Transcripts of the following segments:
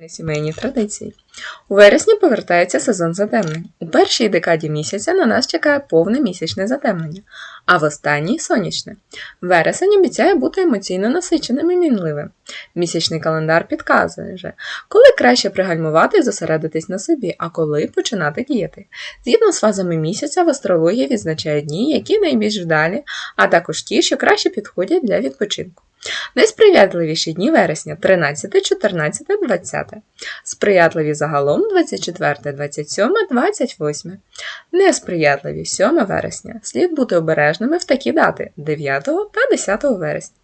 Далі сімейні традиції. У вересні повертається сезон затемнень. У першій декаді місяця на нас чекає повне місячне затемнення, а в останній сонячне. Вересень обіцяє бути емоційно насиченим і мінливим. Місячний календар підказує, вже, коли краще пригальмувати і зосередитись на собі, а коли починати діяти. Згідно з фазами місяця, в астрології відзначають дні, які найбільш вдалі, а також ті, що краще підходять для відпочинку. Найсприятливіші дні вересня 13, 14, 20. Сприятливі загалом 24, 27, 28. Несприятливі 7 вересня. Слід бути обережними в такі дати 9 та 10 вересня.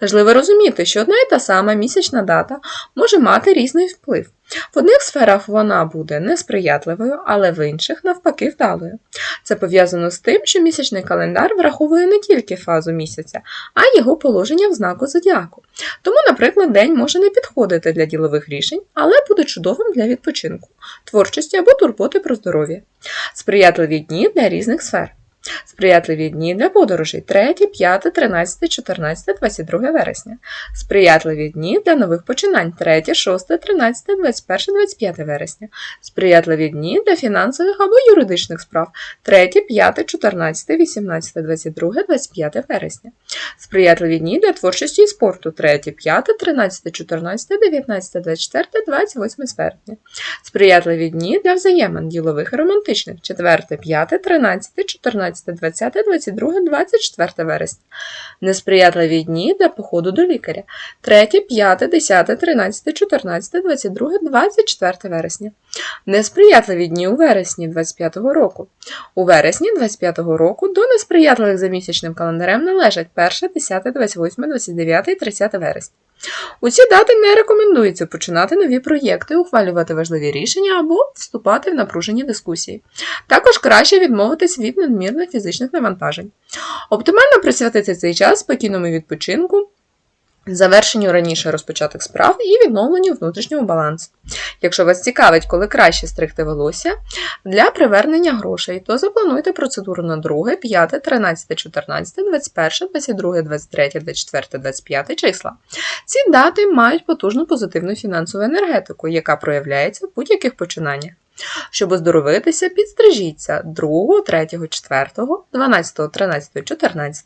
Важливо розуміти, що одна і та сама місячна дата може мати різний вплив. В одних сферах вона буде несприятливою, але в інших навпаки вдалою. Це пов'язано з тим, що місячний календар враховує не тільки фазу місяця, а й його положення в знаку зодіаку. Тому, наприклад, день може не підходити для ділових рішень, але буде чудовим для відпочинку, творчості або турботи про здоров'я. Сприятливі дні для різних сфер. Сприятливі дні для подорожей 3, 5, 13, 14, 22 вересня. Сприятливі дні для нових починань 3, 6, 13, 21, 25 вересня. Сприятливі дні для фінансових або юридичних справ 3, 5, 14, 18, 22, 25 вересня. Сприятливі дні для творчості і спорту 3, 5, 13, 14, 19, 24, 28 серпня. Сприятливі дні для взаємин ділових і романтичних 4, 5, 13, 14, 20, 22, 24 вересня. Несприятливі дні для походу до лікаря 3, 5, 10, 13, 14, 22, 24 вересня. Несприятливі дні у вересні 25 року. У вересні 25 року до несприятливих за місячним календарем належать 1, 10, 28, 29 30 вересня. У ці дати не рекомендується починати нові проєкти, ухвалювати важливі рішення або вступати в напружені дискусії. Також краще відмовитись від надмірних фізичних навантажень. Оптимально присвятити цей час спокійному відпочинку, завершенню раніше розпочатих справ і відновленню внутрішнього балансу. Якщо вас цікавить, коли краще стригти волосся для привернення грошей, то заплануйте процедуру на 2, 5, 13, 14, 21, 22, 23, 24, 25 числа. Ці дати мають потужну позитивну фінансову енергетику, яка проявляється в будь-яких починаннях. Щоб оздоровитися, підстрижіться 2, 3, 4, 12, 13, 14,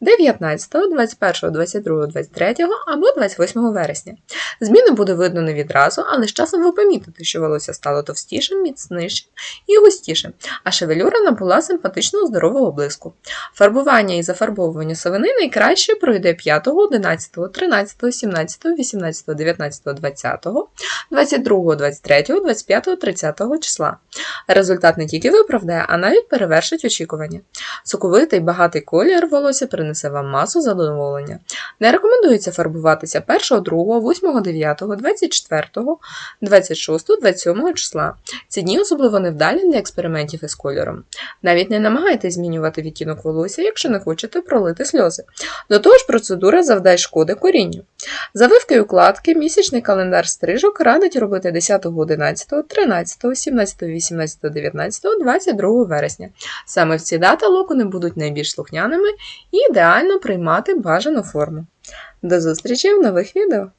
19, 21, 22, 23 або 28 вересня. Зміни буде видно не відразу, але з часом ви помітите, що волосся стало товстішим, міцнішим і густішим, а шевелюра набула симпатичного здорового блиску. Фарбування і зафарбовування сивини найкраще пройде 5, 11, 13, 17, 18, 19, 20, 22, 23, 25, 30 числа. Результат не тільки виправдає, а навіть перевершить очікування. Соковитий багатий колір волосся принесе вам масу задоволення. Не рекомендується фарбуватися 1, 2, 8, 9, 24, 26, 27 числа. Ці дні особливо невдалі для експериментів із кольором. Навіть не намагайтесь змінювати відтінок волосся, якщо не хочете пролити сльози. До того ж, процедура завдає шкоди корінню. Завивки і укладки місячний календар стрижок радить робити 10, 11, 13, 17, 18, 19, 22 вересня. Саме в ці дати локони будуть найбільш слухняними і ідеально приймати бажану форму. До зустрічі в нових відео!